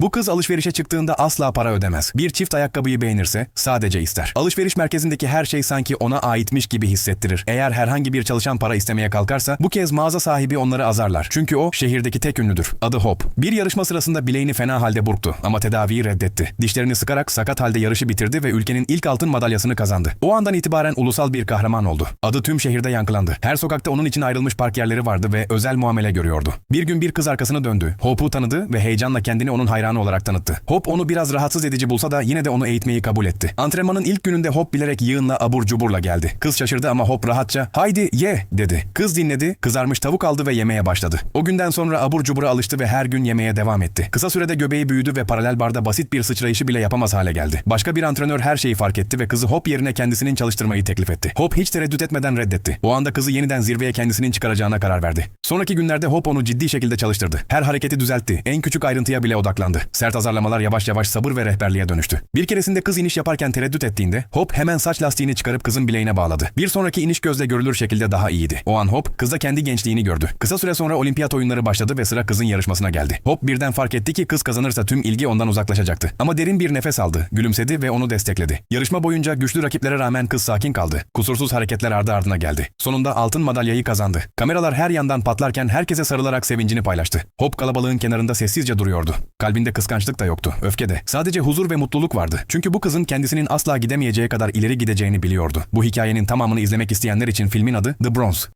Bu kız alışverişe çıktığında asla para ödemez. Bir çift ayakkabıyı beğenirse sadece ister. Alışveriş merkezindeki her şey sanki ona aitmiş gibi hissettirir. Eğer herhangi bir çalışan para istemeye kalkarsa bu kez mağaza sahibi onları azarlar. Çünkü o şehirdeki tek ünlüdür. Adı Hop. Bir yarışma sırasında bileğini fena halde burktu ama tedaviyi reddetti. Dişlerini sıkarak sakat halde yarışı bitirdi ve ülkenin ilk altın madalyasını kazandı. O andan itibaren ulusal bir kahraman oldu. Adı tüm şehirde yankılandı. Her sokakta onun için ayrılmış park yerleri vardı ve özel muamele görüyordu. Bir gün bir kız arkasını döndü. Hop'u tanıdı ve heyecanla kendini onun hayranı olarak tanıttı. Hop onu biraz rahatsız edici bulsa da yine de onu eğitmeyi kabul etti. Antrenmanın ilk gününde Hop bilerek yığınla abur cuburla geldi. Kız şaşırdı ama Hop rahatça haydi ye dedi. Kız dinledi, kızarmış tavuk aldı ve yemeye başladı. O günden sonra abur cubura alıştı ve her gün yemeye devam etti. Kısa sürede göbeği büyüdü ve paralel barda basit bir sıçrayışı bile yapamaz hale geldi. Başka bir antrenör her şeyi fark etti ve kızı Hop yerine kendisinin çalıştırmayı teklif etti. Hop hiç tereddüt etmeden reddetti. O anda kızı yeniden zirveye kendisinin çıkaracağına karar verdi. Sonraki günlerde Hop onu ciddi şekilde çalıştırdı. Her hareketi düzeltti. En küçük ayrıntıya bile odaklandı. Sert azarlamalar yavaş yavaş sabır ve rehberliğe dönüştü. Bir keresinde kız iniş yaparken tereddüt ettiğinde Hop hemen saç lastiğini çıkarıp kızın bileğine bağladı. Bir sonraki iniş gözle görülür şekilde daha iyiydi. O an Hop kızda kendi gençliğini gördü. Kısa süre sonra olimpiyat oyunları başladı ve sıra kızın yarışmasına geldi. Hop birden fark etti ki kız kazanırsa tüm ilgi ondan uzaklaşacaktı. Ama derin bir nefes aldı, gülümsedi ve onu destekledi. Yarışma boyunca güçlü rakiplere rağmen kız sakin kaldı. Kusursuz hareketler ardı ardına geldi. Sonunda altın madalyayı kazandı. Kameralar her yandan patlarken herkese sarılarak sevincini paylaştı. Hop kalabalığın kenarında sessizce duruyordu. Kalbinde kıskançlık da yoktu, öfke de. Sadece huzur ve mutluluk vardı. Çünkü bu kızın kendisinin asla gidemeyeceği kadar ileri gideceğini biliyordu. Bu hikayenin tamamını izlemek isteyenler için filmin adı The Bronze.